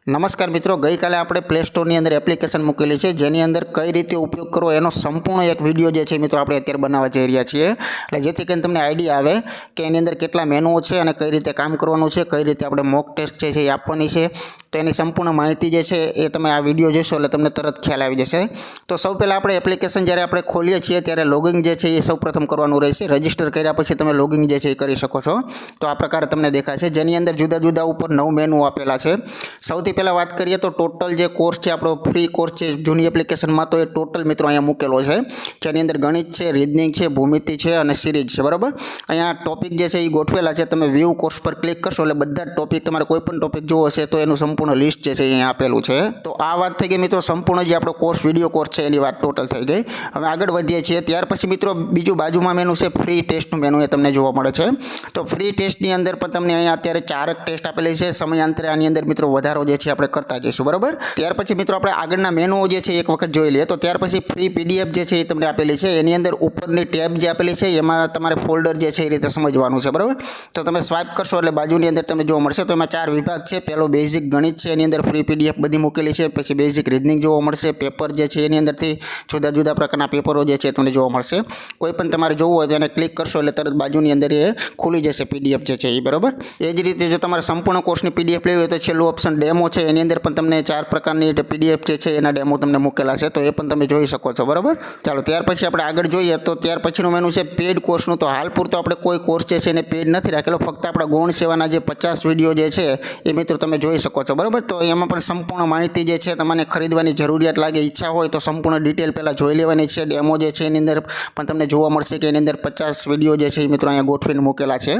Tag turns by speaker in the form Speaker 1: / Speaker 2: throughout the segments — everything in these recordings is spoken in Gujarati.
Speaker 1: નમસ્કાર મિત્રો, ગઈકાલે આપણે પ્લે સ્ટોરની અંદર એપ્લિકેશન મૂકેલી છે. જેની અંદર કઈ રીતે ઉપયોગ કરવો એનો સંપૂર્ણ એક વીડિયો જે છે મિત્રો આપણે અત્યારે બનાવવા જઈ રહ્યા છીએ. એટલે જેથી કરીને તમને આઈડિયા આવે કે એની અંદર કેટલા મેનુઓ છે અને કઈ રીતે કામ કરવાનું છે, કઈ રીતે આપણે મોક ટેસ્ટ છે એ આપવાની છે. તો એની સંપૂર્ણ માહિતી જે છે એ તમે આ વીડિયો જોશો એટલે તમને તરત ખ્યાલ આવી જશે. તો સૌ પહેલાં આપણે એપ્લિકેશન જ્યારે આપણે ખોલીએ છીએ ત્યારે લોગિંગ જે છે એ સૌ પ્રથમ કરવાનું રહેશે. રજિસ્ટર કર્યા પછી તમે લોગિંગ જે છે એ કરી શકો છો. તો આ પ્રકારે તમને દેખાશે. જેની અંદર જુદા જુદા ઉપર નવ મેનુ આપેલા છે. સૌથી પહેલાં વાત કરીએ તો ટોટલ જે કોર્સ છે, આપણો ફ્રી કોર્સ છે, જૂની એપ્લિકેશનમાં તો એ ટોટલ મિત્રો અહીંયા મૂકેલો છે. જેની અંદર ગણિત છે રીઝનિંગ છે, ભૂમિતિ છે અને સિરીઝ છે. બરાબર? અહીંયા ટોપિક જે છે એ ગોઠવેલા છે. તમે વ્યૂ કોર્સ પર ક્લિક કરશો એટલે બધા ટોપિક તમારે કોઈ પણ ટોપિક જોવો હશે તો એનું સંપૂર્ણ લિસ્ટ જે છે અહીંયા આપેલું છે. તો આ વાત થઈ ગઈ મિત્રો, સંપૂર્ણ જે આપણો કોર્સ વીડિયો કોર્સ છે એની વાત ટોટલ થઈ ગઈ. હવે આગળ વધીએ છીએ. ત્યાર પછી મિત્રો, બીજું બાજુમાં મેનુ છે ફ્રી ટેસ્ટનું મેનુ એ તમને જોવા મળે છે. તો ફ્રી ટેસ્ટની અંદર પણ તમને અહીંયા અત્યારે ચારક ટેસ્ટ આપેલી છે. સમયાંતરે આની અંદર મિત્રો વધારો જે છે આપણે કરતા જઈશું, બરાબર? ત્યાર પછી મિત્રો, આપણે આગળના મેનુઓ જે છે એક વખત જોઈ લઈએ. તો ત્યાર પછી ફ્રી પીડીએફ જે છે એ તમને આપેલી છે. એની અંદર ઉપરની ટેબ જે આપેલી છે, એમાં તમારે ફોલ્ડર જે છે એ રીતે સમજવાનું છે, બરાબર? તો તમે સ્વાઇપ કરશો એટલે બાજુની અંદર તમને જોવા મળશે. તો એમાં ચાર વિભાગ છે. પહેલો બેઝિક ગણિત છે, એની અંદર ફ્રી પીડીએફ બધી મૂકેલી છે, પછી બેઝિક રીઝનિંગ જોવા મળશે પેપર જે છે એની અંદરથી જુદા જુદા પ્રકારના પેપરો જે છે તમને જોવા મળશે. કોઈ પણ તમારે જોવું હોય તો એને ક્લિક કરશો એટલે તરત બાજુની અંદર એ ખુલી જશે પીડીએફ જે છે એ, બરાબર? એ જ રીતે જો તમારે સંપૂર્ણ કોર્સની પીડીએફ લેવી હોય તો છેલ્લું ઓપ્શન ડેમો છે, એની અંદર પણ તમને ચાર પ્રકારની પીડીએફ જે છે એના ડેમો તમને મૂકેલા છે, તો એ પણ તમે જોઈ શકો છો, બરાબર? ચાલો, ત્યાર પછી આપણે આગળ જોઈએ, તો ત્યાર પછીનું મેનુ છે પેડ કોર્સનું તો હાલ પૂરતો આપણે કોઈ કોર્સ જે છે એને પેડ નથી રાખેલો ફક્ત આપણા ગૌણ સેવાના જે પચાસ વીડિયો જે છે એ મિત્રો તમે જોઈ શકો છો બરાબર? તો એમાં પણ સંપૂર્ણ માહિતી જે છે તમને ખરીદવાની જરૂરિયાત લાગે, ઈચ્છા હોય તો સંપૂર્ણ ડિટેલ પહેલાં જોઈ લેવાની છે. ડેમો જે છે એની અંદર પણ તમને જોવા મળશે કે એની અંદર પચાસ વીડિયો જે છે એ મિત્રો અહીંયા ગોઠવીને મૂકેલા છે.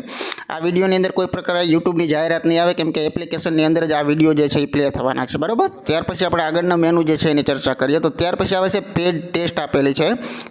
Speaker 1: આ વિડીયોની અંદર કોઈ પ્રકારે યુટ્યુબની જાહેરાત નહીં આવે, કેમ કે એપ્લિકેશનની અંદર જ આ વીડિયો જે છે એ પ્લે થવાના છે. બરાબર? ત્યાર પછી આપણે આગળના મેનુ જે છે એની ચર્ચા કરીએ. તો ત્યાર પછી આવે છે પેડ ટેસ્ટ આપેલી છે.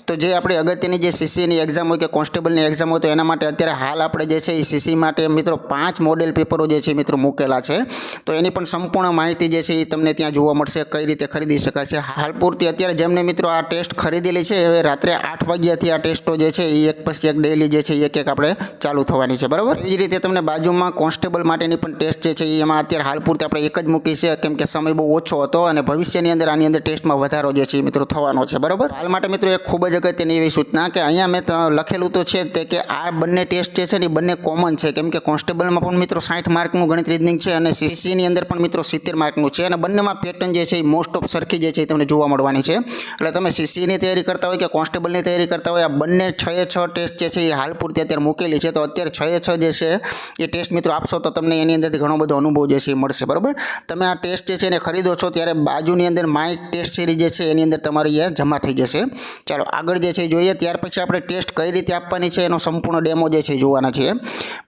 Speaker 1: તો જે આપણે અગત્યની જે સીસીની એક્ઝામ હોય કે કોન્સ્ટેબલની એક્ઝામ હોય તો એના માટે અત્યારે હાલ આપણે જે છે એ સીસી માટે મિત્રો પાંચ મોડેલ પેપરો જે છે મિત્રો મૂકેલા છે. તો એની પણ સંપૂર્ણ માહિતી જે છે એ તમને ત્યાં જોવા મળશે, કઈ રીતે ખરીદી શકાશે હાલ પૂરતી અત્યારે જેમને મિત્રો આ ટેસ્ટ ખરીદેલી છે, હવે રાત્રે આઠ વાગ્યાથી આ ટેસ્ટો જે છે એ એક પછી એક ડેલી જે છે એ એક એક આપણે ચાલુ થવાની છે, બરાબર? એવી રીતે તમને બાજુમાં કોન્સ્ટેબલ માટેની પણ ટેસ્ટ જે છે એમાં અત્યારે હાલ પૂરતી આપણે એક જ મૂકી છે, કેમ કે સમય બહુ ઓછો હતો અને ભવિષ્યની અંદર આની અંદર ટેસ્ટમાં વધારો જે છે એ મિત્રો થવાનો છે, બરાબર? હાલ માટે મિત્રો એક ખૂબ જ અગત્યની એવી સૂચના કે અહીંયા મેં લખેલું તો છે તે કે આ બંને ટેસ્ટ જે છે ને એ બંને કોમન છે, કેમ કે કોન્સ્ટેબલમાં પણ મિત્રો સાઠ માર્કનું ગણિત રીઝનિંગ છે અને સીસીની અંદર પણ મિત્રો, સિત્તેર માર્કનું છે અને બંનેમાં પેટર્ન જે છે એ મોસ્ટ ઓફ સરખી જે છે એ તમને જોવા મળવાની છે. એટલે તમે સીસીની તૈયારી કરતા હોય કે કોન્સ્ટેબલની તૈયારી કરતા હોય, આ બંને છ એ છ ટેસ્ટ જે છે એ હાલ પૂરતી અત્યારે મૂકેલી છે. તો અત્યારે છ એ છ જે છે એ ટેસ્ટ મિત્રો આપશો તો તમને એની અંદરથી ઘણો બધો અનુભવ જે છે એ મળશે, બરાબર? તમે આ ટેસ્ટ જે છે એને ખરીદો છો ત્યારે બાજુની અંદર માય ટેસ્ટ સિરીઝ જે છે એની અંદર તમારી એ જમા થઈ જશે. ચાલો, આગળ જે છે જોઈએ. ત્યાર પછી આપણે ટેસ્ટ કઈ રીતે આપવાની છે એનો સંપૂર્ણ ડેમો જે છે જોવાના છે.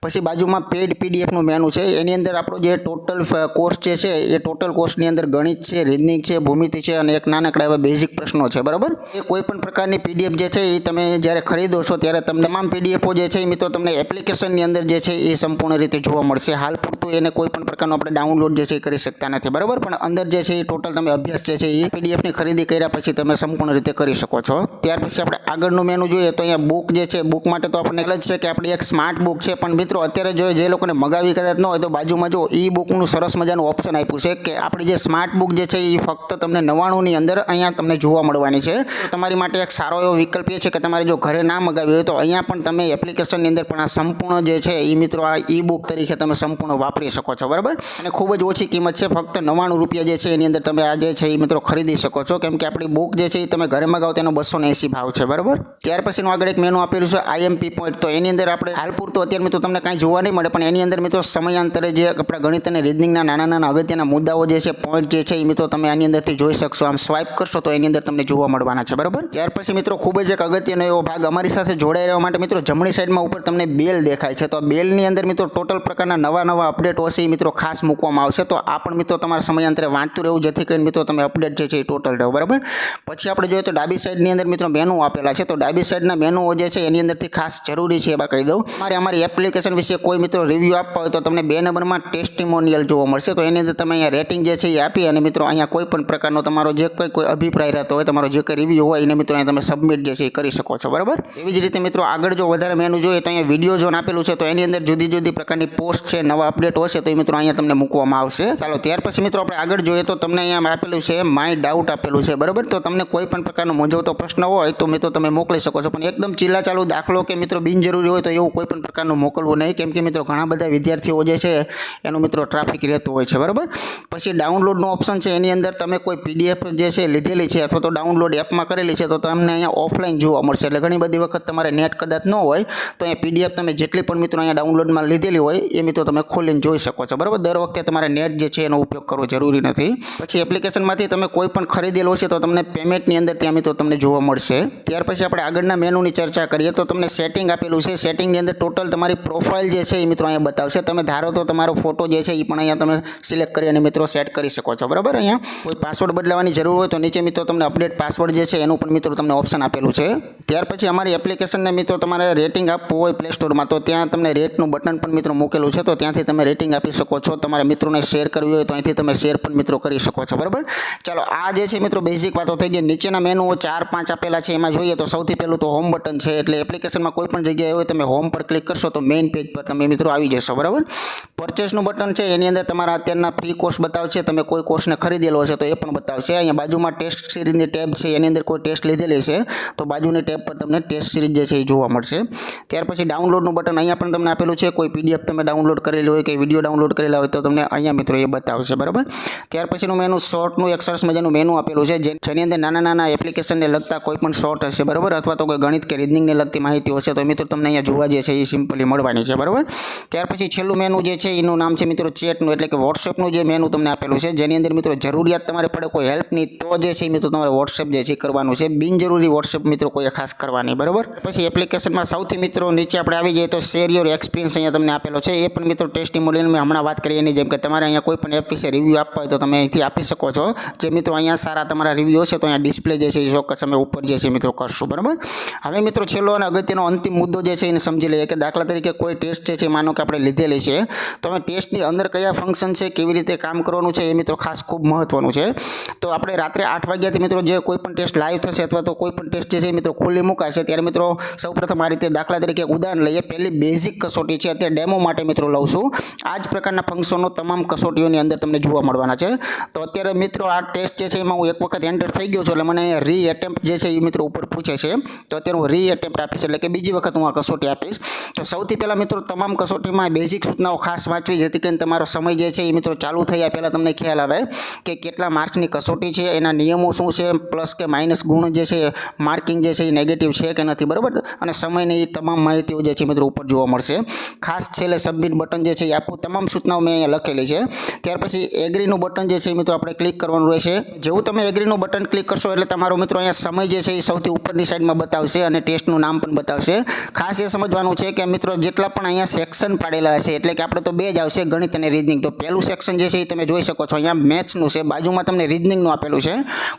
Speaker 1: પછી બાજુમાં પેડ પીડીએફનું મેનુ છે. એની અંદર આપણો જે ટોટલ કોર્સ જે છે, એ ટોટલ કોર્સની અંદર ગણિત છે રીઝનિંગ છે, ભૂમિતિ છે અને એક નાનકડા એવા બેઝિક પ્રશ્નો છે, બરાબર? એ કોઈ પણ પ્રકારની પીડીએફ જે છે, એ તમે જ્યારે ખરીદો છો ત્યારે તમને તમામ પીડીએફો જે છે, એ મિત્રો તમને એપ્લિકેશનની અંદર જે છે, એ સંપૂર્ણ રીતે જોવા મળશે. હાલ પૂરતું એને કોઈ પણ પ્રકારનો આપણે ડાઉનલોડ જે છે, એ કરી શકતા નથી, બરાબર? પણ અંદર જે છે, એ ટોટલ તમે અભ્યાસ જે છે, એ પીડીએફની ખરીદી કર્યા પછી તમે સંપૂર્ણ રીતે કરી શકો છો. ત્યાર પછી આપણે આગળનું મેનુ જોઈએ તો અહીંયા બુક જે છે બુક માટે તો આપણને જ છે કે આપણી એક સ્માર્ટ બુક છે, પણ મિત્રો અત્યારે જો જે લોકોને મગાવી કદાચ ન હોય તો બાજુમાં જો ઈ બુકનું સરસ મજાનું ઓપ્શન આપ્યું છે કે આપણી જે સ્માર્ટ બુક જે છે એ ફક્ત તમને નવ્વાણુંની અંદર અહીંયા તમને જોવા મળવાની છે. તમારી માટે એક સારો એવો વિકલ્પ એ છે કે તમારે જો ઘરે ના મગાવી હોય તો અહીંયા પણ તમે એપ્લિકેશનની અંદર પણ આ સંપૂર્ણ જે છે એ મિત્રો આ ઈ બુક તરીકે તમે સંપૂર્ણ વાપરી શકો છો, બરાબર? અને ખૂબ જ ઓછી કિંમત છે, ફક્ત નવ્વાણું રૂપિયા જે છે એની અંદર તમે આ જે છે એ મિત્રો ખરીદી શકો છો. કેમ કે આપણી બુક જે છે એ તમે ઘરે મગાવો તેનો બસો એંસી ભાવ છે, બરાબર? ત્યાર પછીનું આગળ એક મેનુ આપેલું છે આઈએમપી પોઈન્ટ તો એની અંદર આપણે હાલ પૂરતું અત્યારે મિત્રો તમને કાંઈ જોવા નહીં મળે, પણ એની અંદર મિત્રો સમયાંતરે જે આપણા ગણિત અને રીઝનિંગના નાના નાના અગત્યના મુદ્દાઓ જે છે પોઈન્ટ જે છે એ મિત્રો તમે આની અંદરથી જોઈ શકશો. આમ સ્વાઇપ કરશો તો એની અંદર તમને જોવા મળવાના છે, બરાબર? ત્યાર પછી મિત્રો ખૂબ જ એક અગત્યનો એવો ભાગ અમારી સાથે જોડાઈ રહેવા માટે મિત્રો જમણી સાઈડમાં ઉપર તમને બેલ દેખાય છે. તો આ બેલની અંદર મિત્રો ટોટલ પ્રકારના નવા નવા અપડેટ હશે એ મિત્રો ખાસ મૂકવામાં આવશે. તો આ પણ મિત્રો તમારા સમયાંતરે વાંચતું રહેવું, જેથી કરીને મિત્રો તમે અપડેટ જે છે એ ટોટલ રહો, બરાબર? પછી આપણે જોઈએ તો ડાબી સાઈડની અંદર મિત્રો મેનુ આપેલા છે. તો ડાબી સાઈડના મેનુઓ જે છે, એની અંદરથી ખાસ જરૂરી છે એવા કહી દઉં. મારે અમારી એપ્લિકેશન વિશે કોઈ મિત્રો રિવ્યૂ આપવા હોય તો તમને બે નંબરમાં ટેસ્ટિમોનિયલ જોવા મળશે. તો એની એની અંદર તમે અહીંયા રેટિંગ જે છે એ આપી અને મિત્રો અહીંયા કોઈ પણ પ્રકારનો તમારો જે કોઈ કોઈ અભિપ્રાય રહેતો હોય, તમારો જે કંઈ રિવ્યૂ હોય, એને મિત્રો અહીંયા તમે સબમિટ જે છે એ કરી શકો છો, બરાબર? એવી જ રીતે મિત્રો આગળ જો વધારે મેનુ જોઈએ તો અહીંયા વીડિયો ઝોન આપેલું છે, તો એની અંદર જુદી જુદી પ્રકારની પોસ્ટ છે, નવા અપડેટ હશે, તો એ મિત્રો અહીંયા તમને મૂકવામાં આવશે. ચાલો, ત્યાર પછી મિત્રો આપણે આગળ જોઈએ તો તમને અહીંયા આપેલું છે માય ડાઉટ આપેલું છે, બરાબર? તો તમને કોઈ પણ પ્રકારનો મૂંઝવતો પ્રશ્ન હોય તો મિત્રો તમે મોકલી શકો છો, પણ એકદમ ચીલા ચાલુ દાખલો કે મિત્રો બિનજરૂરી હોય તો એવું કોઈ પણ પ્રકારનું મોકલવું નહીં, કેમ કે મિત્રો ઘણા બધા વિદ્યાર્થીઓ જે છે, એનું મિત્રો ટ્રાફિક રહેતું હોય છે બરાબર? પછી ડાઉનલોડનું ઓપ્શન છે, એની અંદર તમે કોઈ પીડીએફ જે છે લીધેલી છે અથવા તો ડાઉનલોડ એપમાં કરેલી છે, તો તમને અહીંયા ઓફલાઈન જોવા મળશે. એટલે ઘણી બધી વખત તમારે નેટ કદાચ ન હોય, તો અહીંયા પીડીએફ તમે જેટલી પણ મિત્રો અહીંયા ડાઉનલોડમાં લીધેલી હોય, એ મિત્રો તમે ખોલીને જોઈ શકો છો. બરાબર? દર વખતે તમારે નેટ જે છે એનો ઉપયોગ કરવો જરૂરી નથી. પછી એપ્લિકેશનમાંથી તમે કોઈ પણ ખરીદેલો છે તો તમને પેમેન્ટની અંદર ત્યાં મિત્રો તમને જોવા મળશે. ત્યાર પછી આપણે આગળના મેનુની ચર્ચા કરીએ, તો તમને સેટિંગ આપેલું છે. સેટિંગની અંદર ટોટલ તમારી પ્રોફાઇલ જે છે એ મિત્રો અહીંયા બતાવશે. તમે ધારો તો તમારો ફોટો જે છે એ પણ અહીંયા તમે સિલેક્ટ કરી અને મિત્રો સેટ કરી શકો છો. બરાબર? અહીંયા કોઈ પાસવર્ડ બદલાવાની જરૂર હોય તો નીચે મિત્રો તમને અપડેટ પાસવર્ડ જે છે એનું પણ મિત્રો તમને ઓપ્શન આપેલું છે. ત્યાર પછી અમારી એપ્લિકેશનને મિત્રો તમારે રેટિંગ આપવું હોય પ્લે સ્ટોરમાં તો ત્યાં તમને રેટનું બટન પણ મિત્રો મૂકેલું છે. તો ત્યાંથી તમે રેટિંગ આપી શકો છો. તમારા મિત્રોને શેર કરવી હોય તો અહીંથી તમે શેર પણ મિત્રો કરી શકો છો. બરાબર? ચાલો, આ જે છે મિત્રો બેઝિક વાતો થઈ ગઈ. નીચેના મેનુઓ ચાર પાંચ આપેલા છે. એમાં જોઈએ તો સૌથી પહેલું તો હોમ બટન છે. એટલે એપ્લિકેશનમાં કોઈ પણ જગ્યાએ હોય તમે હોમ પર ક્લિક કરશો તો મેઇન પેજ પર તમે મિત્રો આવી જશો. બરાબર? પરચેસનું બટન છે. એની અંદર તમારા અત્યારના ફ્રી કોર્સ બતાવશે, તમે કોઈ કોર્સને ખરીદેલો હશે તો એ પણ બતાવશે. અહીંયા બાજુમાં ટેસ્ટ સિરીઝની ટેબ છે, એની અંદર કોઈ ટેસ્ટ લીધેલી છે, તો બાજુની ટેબ પર તમને ટેસ્ટ સિરીઝ જે છે એ જોવા મળશે. ત્યાર પછી ડાઉનલોડનું બટન અહીંયા પણ તમને આપેલું છે, કોઈ પીડીએફ તમે ડાઉનલોડ કરેલી હોય કે વીડિયો ડાઉનલોડ કરેલા હોય તો તમને અહીંયા મિત્રો એ બતાવશે, બરાબર? ત્યાર પછીનું મેનુ શોર્ટનું એક સરસ મજાનું મેનુ આપેલું છે, જેની અંદર નાના નાના એપ્લિકેશનને લગતા કોઈ પણ શોર્ટ હશે, બરાબર? અથવા તો કોઈ ગણિત કે રીઝનિંગને લગતી માહિતી હશે, તો મિત્રો તમને અહીંયા જોવા જે છે એ સિમ્પલી મળવાની છે, બરાબર? ત્યાર પછી છેલ્લું મેનુ જે છે એનું નામ છે મિત્રો ચેટનું એટલે કે વોટ્સએપનું જે મેનુ તમને આપેલું છે, જેની અંદર મિત્રો જરૂરિયાત તમારે પડે કોઈ હેલ્પની તો જે છે મિત્રો તમારે વોટ્સએપ જે છે કરવાનું છે. બિનજરૂરી વોટ્સએપ મિત્રો કોઈ ખાસ કરવાની, બરાબર? પછી એપ્લિકેશનમાં સૌથી મિત્રો નીચે આપણે આવી જઈએ તો શેર યોર એક્સપિરિયન્સ અહીંયા તમને આપેલો છે. એ પણ મિત્રો ટેસ્ટિમોલિયન મેં હમણાં વાત કરી, એની જેમ કે તમારે અહીંયા કોઈ પણ એપ વિશે રિવ્યૂ આપવા હોય તો તમે અહીંથી આપી શકો છો. જે મિત્રો અહીંયા સારા તમારા રિવ્યૂ હશે તો અહીંયા ડિસ્પ્લે જે છે એ ચોક્કસ અમે ઉપર જે છે મિત્રો કરશું, બરાબર? હવે મિત્રો છેલ્લો અને અગત્યનો અંતિમ મુદ્દો જે છે એને સમજી લઈએ કે દાખલા તરીકે કોઈ ટેસ્ટ જે છે માનો કે આપણે લીધેલી છે. તો અમે ટેસ્ટની અંદર કયા ફંક્શન છે કેવી રીતે કામ કરવાનું છે એ મિત્રો ખાસ ખૂબ મહત્વનું છે. તો આપણે રાત્રે આઠ વાગ્યાથી મિત્રો જે કોઈ પણ ટેસ્ટ લાઈવ થશે અથવા તો કોઈ પણ ટેસ્ટ જે છે મિત્રો ખુલ્લી મુકાશે, ત્યારે મિત્રો સૌપ્રથમ આ રીતે દાખલા તરીકે ઉદાહરણ લઈએ. પહેલી બેઝિક કસોટી છે અત્યારે ડેમો માટે મિત્રો લઉં છું. આ જ પ્રકારના ફંક્શનો તમામ કસોટીઓની અંદર તમને જોવા મળવાના છે. તો અત્યારે મિત્રો આ ટેસ્ટ જે છે એમાં હું એક વખત એન્ટર થઈ ગયો છું, એટલે મને રી એટેમ્પ્ટ જે છે એ મિત્રો ઉપર પૂછે છે. તો અત્યારે હું રી એટેમ્પ્ટ આપીશ, એટલે કે બીજી વખત હું આ કસોટી આપીશ. તો સૌથી પહેલાં મિત્રો તમામ કસોટીમાં બેઝિક સૂચનાઓ ખાસ વાંચવી, જેથી કરીને તમારો સમય જે છે એ ચાલુ થયા પહેલાં તમને ખ્યાલ આવે કે કેટલા માર્ક્સની કસોટી છે, એના નિયમો શું છે, પ્લસ કે માઇનસ ગુણ જે છે, માર્કિંગ જે છે, એ નેગેટિવ છે કે નથી, બરાબર? અને સમયની તમામ માહિતીઓ જે છે મિત્રો ઉપર જોવા મળશે. ખાસ છેલ્લે સબમિટ બટન જે છે, એ આપું તમામ સૂચનાઓ મેં અહીંયા લખેલી છે. ત્યાર પછી એગ્રીનું બટન જે છે, એ મિત્રો આપણે ક્લિક કરવાનું રહેશે. જેવું તમે એગ્રીનું બટન ક્લિક કરશો, એટલે તમારો મિત્રો અહીંયા સમય જે છે, એ સૌથી ઉપરની સાઈડમાં બતાવશે અને ટેસ્ટનું નામ પણ બતાવશે. ખાસ એ સમજવાનું છે કે મિત્રો, જેટલા પણ અહીંયા સેક્શન પાડેલા હશે, એટલે કે આપણે તો બે જ આવશે, ગણિત અને રીઝનિંગ તો પહેલું સેક્શન જે છે એ તમે જોઈ શકો છો. અહીંયા મેથ્સનું છે, બાજુમાં તમને રિઝનિંગનું આપેલું છે.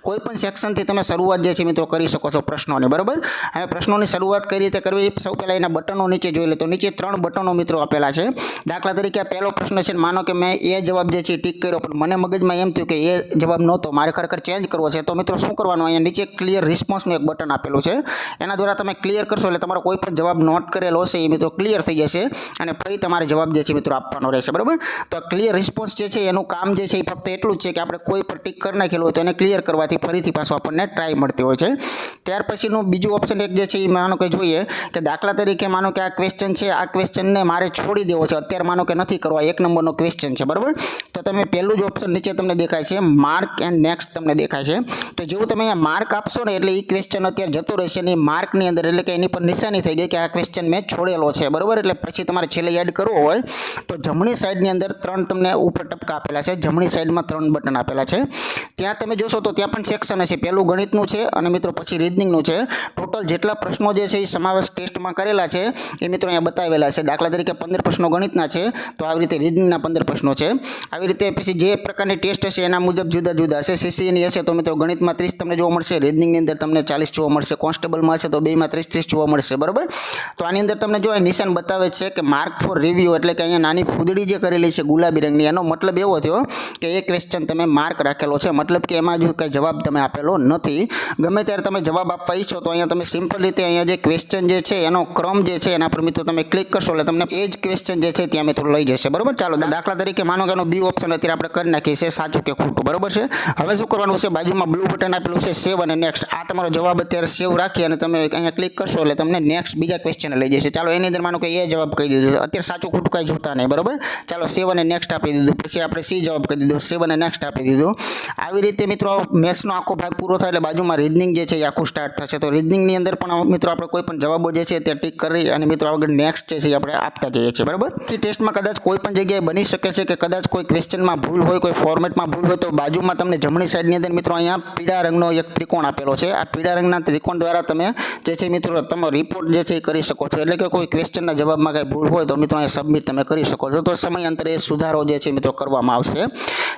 Speaker 1: કોઈ પણ સેક્શનથી તમે શરૂઆત જે છે મિત્રો કરી શકો છો પ્રશ્નોની, બરાબર? હવે પ્રશ્નોની શરૂઆત કઈ રીતે કરવી? સૌ પહેલાં એના બટનો નીચે જોઈ લે. તો નીચે ત્રણ બટનો મિત્રો આપેલા છે. દાખલા તરીકે આ પહેલો પ્રશ્ન છે માનો કે મેં એ જવાબ જે છે ટીક કર્યો, પણ મને મગજમાં એમ થયું કે એ જવાબ નહોતો, મારે ખરેખર ચેન્જ કરવો છે. તો મિત્રો શું કરવાનું? અહીંયા નીચે ક્લિયર રિસ્પોન્સનું એક બટન આપેલું છે. એના દ્વારા તમે ક્લિયર કરશો એટલે તમારો કોઈ પણ જવાબ નોટ કરેલો હશે એ મિત્રો ક્લિયર થઈ જશે અને ફરી તમારે જવાબ જે છે મિત્રો આપવાનો રહેશે, બરાબર? તો ક્લિયર રિસ્પોન્સ જે છે એનું કામ જે છે એ ફક્ત એટલું જ છે કે આપણે કોઈ પર ટીક કરી નાખેલું હોય તો એને ક્લિયર કરવાથી ફરીથી પાછું આપણને ટ્રાય મળતી હોય છે. ત્યાર પછીનું બીજું ઓપ્શન એક જે છે એ માનો કે જોઈએ કે દાખલા તરીકે માનો કે આ ક્વેશ્ચન છે, આ ક્વેશ્ચનને મારે છોડી દેવો છે. અત્યારે માનો કે નથી કરવા, એક નંબરનો ક્વેશ્ચન છે, બરાબર? તો તમે પહેલું જ ઓપ્શન નીચે તમને દેખાય છે માર્ક એન્ડ નેક્સ્ટ તમને દેખાય છે. તો જેવું તમે અહીંયા માર્ક આપશો ને એટલે એ ક્વેશ્ચન અત્યારે જતો રહેશે એ માર્કની અંદર એટલે કે એની પર નિશાની થઈ ગઈ કે આ ક્વેશ્ચન મેં છોડેલો છે, બરાબર? એટલે પછી તમારે છેલ્લે એડ કરવો હોય તો જમણી સાઈડની અંદર ત્રણ તમને ઉપર ટપકા આપેલા છે. જમણી સાઈડમાં ત્રણ બટન આપેલા છે. ત્યાં તમે જોશો તો ત્યાં પણ સેક્શન હશે. પહેલું ગણિતનું છે અને મિત્રો પછી રીઝનિંગનું છે. ટોટલ જેટલા પ્રશ્નો જે છે એ સમાવેશ ટેસ્ટમાં કરેલા છે. એ મિત્રો અહીંયા બતાવેલા છે. દાખલા તરીકે પંદર પ્રશ્નો ગણિતના છે. તો આવી રીતે રીઝનિંગના પંદર પ્રશ્નો છે. આવી રીતે પછી જે પ્રકારની ટેસ્ટ હશે એના મુજબ જુદા જુદા હશે. સીસીની હશે તો મિત્રો ગણિતમાં ત્રીસ તમને જોવા મળશે. રીઝનિંગની અંદર તમને ચાલીસ જોવા મળશે. કોન્સ્ટેબલમાં હશે તો બેમાં ત્રીસ ત્રીસ જોવા મળશે. બરાબર? તો આની અંદર તમને જો નિશાન બતાવે છે કે માર્ક ફોર રિવ્યૂ એટલે કે અહીંયા નાની ફૂદડી જે કરેલી છે ગુલાબી રંગની, એનો મતલબ એવો થયો કે એ ક્વેશ્ચન તમે માર્ક રાખેલો છે. મતલબ કે એમાં જો કંઈ જવાબ તમે આપેલો નથી. ગમે ત્યારે તમે જવાબ આપવા ઈચ્છો તો અહીંયા તમે સિમ્પલ રીતે અહીંયા જે ક્વેશ્ચન જે છે, એનો ક્રમ જે છે, એના પર મિત્રો તમે ક્લિક કરશો એટલે તમને એ જ ક્વેશ્ચન જે છે ત્યાં મિત્રો લઈ જશે. બરોબર? ચાલો દાખલા તરીકે માનો કે બી ઓપ્શન અત્યારે આપણે કરી નાખીએ છીએ, સાચું કે ખોટું. બરાબર છે? હવે શું કરવાનું છે? બાજુમાં બ્લુ બટન આપેલું છે સેવ અને નેક્સ્ટ આ તમારો જવાબ અત્યારે સેવ રાખી અને તમે અહીંયા ક્લિક કરશો એટલે તમને નેક્સ્ટ બીજા ક્વેશ્ચન લઈ જશે. ચાલો, એની અંદર માનો કે એ જવાબ કહી દીધું અત્યારે સાચું ખોટું કાંઈ જોતા નહીં. બરાબર? ચાલો સેવ અને નેક્સ્ટ આપી દીધું. પછી આપણે સી જવાબ કરી દીધું સેવ અને નેક્સ્ટ આપી દીધું. આવી રીતે મિત્રો મેથ્સનો આખો ભાગ પૂરો થાય એટલે બાજુમાં રીઝનિંગ જે છે એ આખું સ્ટાર્ટ થશે. તો રીઝનિંગની અંદર પણ મિત્રો આપણે કોઈ પણ જવાબો જે છે તે ટીક કરી અને મિત્રો આગળ નેક્સ્ટ જે છે આપણે આપતા જઈએ છીએ, બરાબર? ટેસ્ટમાં કદાચ કોઈ પણ જગ્યાએ બની શકે છે કે કદાચ કોઈ ક્વેશ્ચનમાં ભૂલ હોય, કોઈ ફોર્મેટમાં ભૂલ હોય, તો બાજુમાં તમને જમણી સાઈડની અંદર મિત્રો અહીંયા પીળા રંગનો એક ત્રિકોણ આપેલો છે. આ પીળા રંગના ત્રિકોણ દ્વારા તમે જે છે મિત્રો તમે રિપોર્ટ જે છે એ કરી શકો છો. એટલે કે કોઈ ક્વેશ્ચનના જવાબમાં કાંઈ ભૂલ હોય તો મિત્રો અહીંયા સબમિટ તમે કરી શકો છો. તો સમયાંતરે સુધારો જે છે મિત્રો કરવામાં આવશે.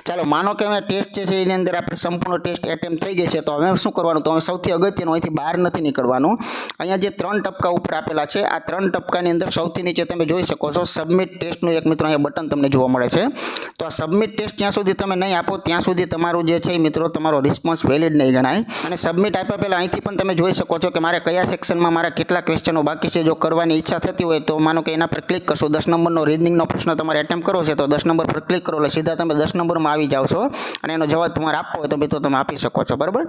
Speaker 1: ચાલો, માનો કે હવે ટેસ્ટ છે એની અંદર આપણે સંપૂર્ણ ટેસ્ટ એટેમ્પ થઈ ગઈ છે, તો હવે શું કરવાનું? તો હવે સૌથી અગત્યનું અહીંથી બહાર નથી નીકળવાનું. અહીંયા જે ત્રણ ટપકા ઉપર આપેલા છે, આ ત્રણ ટપકાની અંદર સૌથી નીચે તમે જોઈ શકો છો સબમિટ ટેસ્ટનું એક મિત્રો અહીંયા બટન તમને જોવા મળે છે. તો આ સબમિટ ટેસ્ટ જ્યાં સુધી તમે નહીં આપો, ત્યાં સુધી તમારું જે છે એ મિત્રો, તમારો રિસ્પોન્સ વેલિડ નહીં ગણાય. અને સબમિટ આપ્યા પહેલાં અહીંથી પણ તમે જોઈ શકો છો કે મારે કયા સેક્શનમાં મારા કેટલા ક્વેશ્ચનો બાકી છે, જો કરવાની ઈચ્છા થતી હોય તો માનો કે એના પર ક્લિક કરશો. દસ નંબરનો રીઝનિંગનો પ્રશ્ન તમારે એટેમ્પ કરવો છે, તો દસ નંબર પર ક્લિક કરો એટલે સીધા તમે દસ નંબરમાં આવી જાઓ છો અને એનો જવાબ તમારે આપવો હોય તો મિત્રો તમે આપી શકો છો, બરાબર?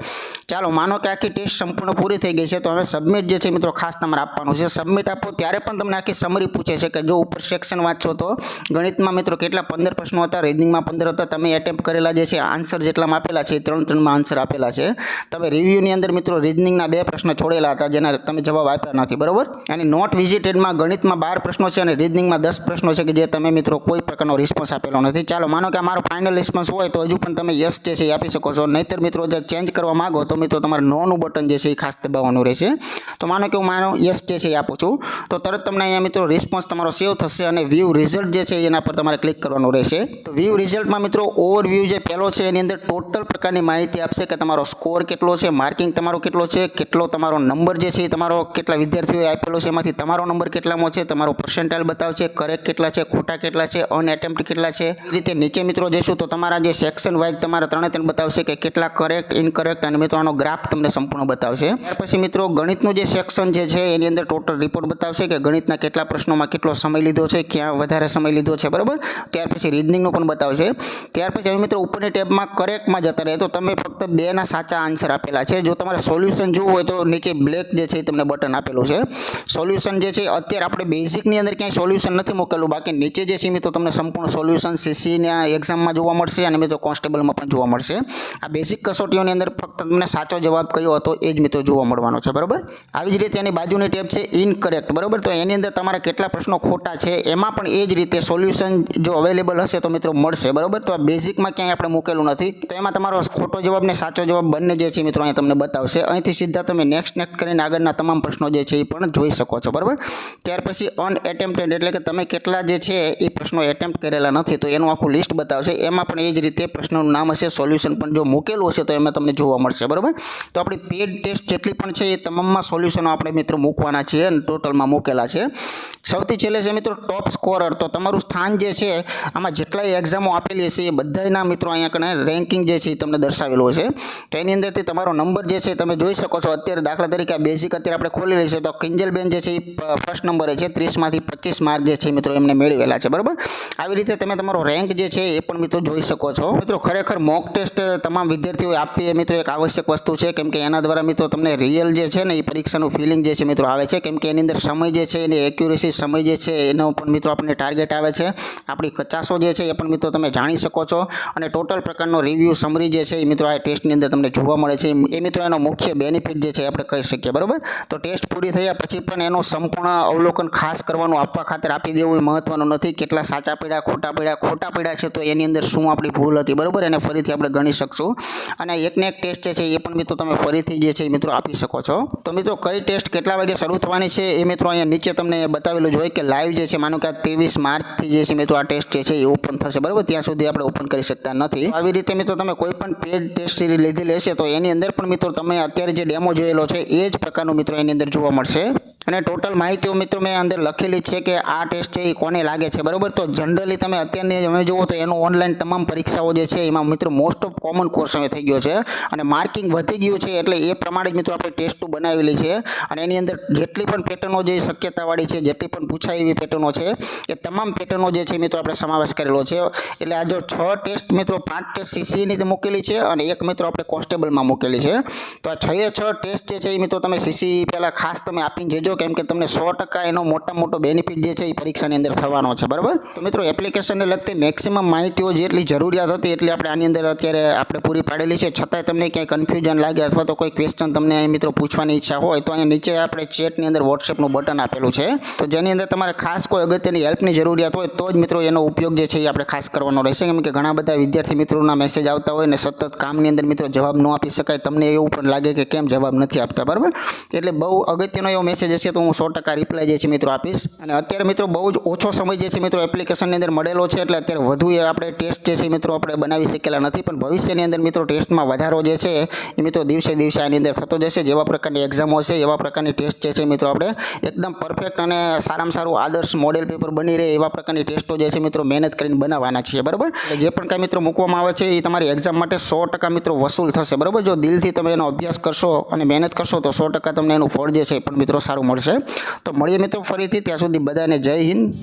Speaker 1: ચાલો, માનો કે આખી ટેસ્ટ સંપૂર્ણ પૂરી થઈ ગઈ છે, તો હવે સબમિટ જે છે મિત્રો ખાસ તમારે આપવાનું છે. સબમિટ આપો, ત્યારે પણ તમને આખી સમરી પૂછે છે કે જો ઉપર સેક્શન વાંચો તો ગણિતમાં મિત્રો કેટલા પંદર પ્રશ્નો હતા રીડિંગમાં પંદર હતા, તમે એટેમ્પ કરેલા જે છે આન્સર જેટલામાં આપેલા છે એ ત્રણ ત્રણમાં આન્સર આપેલા છે. તમે રિવ્યૂની અંદર મિત્રો રીઝનિંગના બે પ્રશ્ન છોડેલા હતા, જેના તમે જવાબ આપ્યા નથી, બરાબર? અને નોટ વિઝિટેડમાં ગણિતમાં બાર પ્રશ્નો છે અને રીઝનિંગમાં દસ પ્રશ્નો છે કે જે તમે મિત્રો કોઈ પ્રકારનો રિસ્પોન્સ આપેલો નથી. ચાલો, માનો કે અમારો ફાઇનલ રિસ્પોન્સ હોય તો હજુ પણ તમે યસ જે છે એ આપી શકો છો. નહીંતર મિત્રો, જે ચેન્જ કરવા માંગો તો મિત્રો, તમારે નોનું બટન જે છે એ ખાસ દબાવવાનું રહેશે. તો માનો કે હું માનો યસ જે છે એ આપું છું. તો તરત તમને અહીંયા મિત્રો રિસ્પોન્સ તમારો સેવ થશે અને વ્યૂ રિઝલ્ટ જે છે એના પર તમારે ક્લિક કરવાનું રહેશે. તો વ્યૂ રિઝલ્ટમાં મિત્રો ઓવરવ્યૂ જે પહેલો છે એની અંદર ટોટલ પ્રકારની માહિતી આપશે કે તમારો સ્કોર કેટલો છે માર્કિંગ તમારો કેટલો છે, કેટલો તમારો નંબર જે છે એ તમારો કેટલા વિદ્યાર્થીઓએ આપેલો છે, એમાંથી તમારો નંબર કેટલામાં છે, તમારો પર્સન્ટાઇલ બતાવશે કરેક્ટ કેટલા છે, ખોટા કેટલા છે અનએટેમ્પ્ટ કેટલા છે એ રીતે નીચે મિત્રો જઈશું તો તમારા જે સેક્શન વાઇઝ તમારા ત્રણે ત્રણ બતાવશે કે કેટલા કરેક્ટ ઇનકરેક્ટ અને મિત્રો આનો ગ્રાફ તમને સંપૂર્ણ બતાવશે. ત્યાર પછી મિત્રો ગણિતનું જે સેક્શન જે છે એની અંદર ટોટલ રિપોર્ટ બતાવશે કે ગણિતના કેટલા પ્રશ્નોમાં કેટલો સમય લીધો છે, ક્યાં વધારે સમય લીધો છે, બરાબર? ત્યાર પછી રીઝનિંગનું પણ બતાવશે. ત્યાર પછી હવે મિત્રો ઉપરની ટેબમાં કરેક્ટમાં જતા રહે તો તમે ફક્ત બેના સાચા આન્સર આપેલા છે. જો તમારે સોલ્યુશન જોવું હોય તો નીચે બ્લેક જે છે તમને બટન આપેલું છે. સોલ્યુશન જે છે અત્યારે આપણે બેઝિકની અંદર ક્યાંય સોલ્યુશન નથી મૂકેલું બાકી નીચે જે છે મિત્રો તમને સંપૂર્ણ સોલ્યુશન સીસીના એક્ઝામમાં જોવા મળશે અને મિત્રો કોન્સ્ટેબલમાં પણ જોવા મળશે. આ બેઝિક કસોટીઓની અંદર ફક્ત તમને સાચો જવાબ કયો હતો એ જ મિત્રો જોવા મળવાનો છે. બરાબર? આવી જ રીતે એની બાજુની ટેબ છે ઇનકરેક્ટ બરાબર? તો એની અંદર તમારા કેટલા પ્રશ્નો ખોટા છે, એમાં પણ એ જ રીતે સોલ્યુશન જો અવેલેબલ હશે તો મિત્રો મળશે. બરાબર? તો આ બેઝિકમાં ક્યાંય આપણે મૂકેલું નથી. તો એમાં તમારો ખોટો જવાબ ને સાચો જવાબ બંને જે છે મિત્રો અહીંયા તમને બતાવશે. અહીંથી સીધા તમે નેક્સ્ટ નેક્સ્ટ કરીને આગળના તમામ પ્રશ્નો જે છે એ પણ જોઈ શકો છો. બરાબર? ત્યાર પછી અનએટેમ્પ્ટેડ એટલે કે તમે કેટલા જે છે એ પ્રશ્નો એટેમ્પ્ટ કરેલા નથી. તો એનું આખું લિસ્ટ બતાવશે. એમાં પણ એ જ રીતે પ્રશ્નનું નામ હશે સોલ્યુશન પણ જો મૂકેલું હશે તો એમાં તમને જોવા મળશે, બરાબર? તો આપણી પેડ ટેસ્ટ જેટલી પણ છે એ તમામમાં સોલ્યુશનો આપણે મિત્રો મૂકવાના છીએ અને ટોટલમાં મૂકેલા છે. સૌથી છેલ્લે છે મિત્રો ટોપ સ્કોરર તો તમારું સ્થાન જે છે, આમાં જેટલાય એક્ઝામો આપેલી હશે એ બધાના મિત્રો અહીંયા કને રેન્કિંગ જે છે એ તમને દર્શાવેલું હશે. તો એની અંદરથી તમારો નંબર જે છે તમે જોઈ શકો છો. અત્યારે દાખલા તરીકે આ બેઝિક અત્યારે આપણે ખોલી લઈશું તો કિંજલબેન જે છે એ ફર્સ્ટ નંબરે છે. ત્રીસમાંથી પચીસ માર્ક જે છે મિત્રો એમને મેળવેલા છે, બરાબર? આવી રીતે તમે તમારો રેન્ક જે છે એ પણ મિત્રો જોઈ શકો છો. મિત્રો ખરેખર મોક ટેસ્ટ તમામ વિદ્યાર્થીઓએ આપવી એ મિત્રો એક આવશ્યક વસ્તુ છે, કેમ કે એના દ્વારા મિત્રો તમને રિયલ જે છે ને એ પરીક્ષાનું ફિલિંગ જે છે મિત્રો આવે છે, કેમ કે એની અંદર સમય જે છે એની એક્યુરેસી સમય જે છે એનો પણ મિત્રો આપણને ટાર્ગેટ આવે છે. આપણી કચાસો જે છે એ પણ મિત્રો તમે જાણી શકો છો અને ટોટલ પ્રકારનો રિવ્યૂ સમરી જે છે એ મિત્રો આ ટેસ્ટની અંદર તમને જોવા મળે છે. એ મિત્રો એનો મુખ્ય બેનિફિટ જે છે આપણે કહી શકીએ, બરાબર? તો ટેસ્ટ પૂરી થયા પછી પણ એનું સંપૂર્ણ અવલોકન ખાસ કરવાનું આપવા ખાતર આપી દેવું એ મહત્વનું નથી. કેટલા સાચા પડ્યા ખોટા પડ્યા ખોટા પડ્યા છે, તો એની અંદર શું આપણી ભૂલ હતી? બરાબર? એને ફરીથી આપણે ગણી શકશું. અને એકને એક ટેસ્ટ છે, એ પણ મિત્રો તમે ફરીથી જે છે, એ મિત્રો આપી શકો છો. તો મિત્રો, કઈ ટેસ્ટ કેટલા વાગે શરૂ થવાની છે, એ મિત્રો અહીંયા નીચે તમને બતાવેલું જ હોય કે લાઈવ જે છે, માનો કે આ ત્રેવીસ માર્ચથી જે છે, મિત્રો આ ટેસ્ટ જે છે, એ ઓપન થશે. બરાબર? ત્યાં સુધી આપણે ઓપન કરી શકતા નથી. આવી રીતે મિત્રો તમે કોઈ પણ પેડ ટેસ્ટ લીધી લેશે, તો એની અંદર પણ મિત્રો તમે અત્યારે જે ડેમો જોયેલો છે, એ જ પ્રકારનું મિત્રો એની અંદર જોવા મળશે. અને ટોટલ માહિતીઓ મિત્રો મેં અંદર લખેલી છે કે આ ટેસ્ટ છે એ કોને લાગે છે, બરાબર? તો જનરલી તમે અત્યારની તમે જુઓ તો એનું ઓનલાઈન તમામ પરીક્ષાઓ જે છે એમાં મિત્રો મોસ્ટ ઓફ કોમન કોર્સ હવે થઈ ગયો છે અને માર્કિંગ વધી ગયું છે એટલે એ પ્રમાણે જ મિત્રો આપણે ટેસ્ટ બનાવેલી છે અને એની અંદર જેટલી પણ પેટર્નો જે શક્યતાવાળી છે, જેટલી પણ પૂછાય એવી પેટર્નો છે, એ તમામ પેટર્નો જે છે મિત્રો આપણે સમાવેશ કરેલો છે. એટલે આ જો છ ટેસ્ટ મિત્રો પાંચ ટેસ્ટ સીસીની મૂકેલી છે અને એક મિત્રો આપણે કોન્સ્ટેબલમાં મૂકેલી છે. તો આ છ એ છ ટેસ્ટ જે છે એ મિત્રો તમે સીસી પહેલાં ખાસ તમે આપીને જજો. કેમ કે તમને સો ટકા એનો મોટા મોટો બેનિફિટ જે છે એ પરીક્ષાની અંદર થવાનો છે, બરાબર? તો મિત્રો એપ્લિકેશનને લગતી મેક્સિમમ માહિતીઓ જેટલી જરૂરિયાત હતી એટલી આપણે આની અંદર અત્યારે આપણે પૂરી પાડેલી છે. છતાંય તમને ક્યાંય કન્ફ્યુઝન લાગે અથવા તો કોઈ ક્વેશ્ચન તમને અહીં મિત્રો પૂછવાની ઈચ્છા હોય, તો અહીંયા નીચે આપણે ચેટની અંદર વોટ્સએપનું બટન આપેલું છે. તો જેની અંદર તમારે ખાસ કોઈ અગત્યની હેલ્પની જરૂરિયાત હોય, તો જ મિત્રો એનો ઉપયોગ જે છે એ આપણે ખાસ કરવાનો રહેશે. કેમ કે ઘણા બધા વિદ્યાર્થી મિત્રોના મેસેજ આવતા હોય ને સતત કામની અંદર મિત્રો જવાબ ન આપી શકાય. તમને એવું પણ લાગે કે કેમ જવાબ નથી આપતા, બરાબર? એટલે બહુ અગત્યનો એવો મેસેજ હશે તો હું સો ટકા રિપ્લાય જે છે મિત્રો આપીશ. અને અત્યારે મિત્રો બહુ જ ઓછો સમય જે છે મિત્રો એપ્લિકેશનની અંદર મળેલો છે, એટલે અત્યારે વધુ એ આપણે ટેસ્ટ જે છે મિત્રો આપણે બનાવી શકેલા નથી, પણ ભવિષ્યની અંદર મિત્રો ટેસ્ટમાં વધારો જે છે એ મિત્રો દિવસે દિવસે આની અંદર થતો જશે. જેવા પ્રકારની એક્ઝામો છે એવા પ્રકારની ટેસ્ટ જે છે મિત્રો આપણે એકદમ પરફેક્ટ અને સારામાં સારું આદર્શ મોડેલ પેપર બની રહે એવા પ્રકારની ટેસ્ટો જે છે મિત્રો મહેનત કરીને બનાવવાના છીએ, બરાબર? જે પણ કાંઈ મિત્રો મૂકવામાં આવે છે એ તમારી એક્ઝામ માટે સો મિત્રો વસૂલ થશે, બરાબર? જો દિલથી તમે એનો અભ્યાસ કરશો અને મહેનત કરશો તો સો તમને એનું ફળ જે છે પણ મિત્રો સારું મળશે. તો મળીએ મિત્રો ફરીથી. ત્યાં સુધી બધાને જય હિન્દ.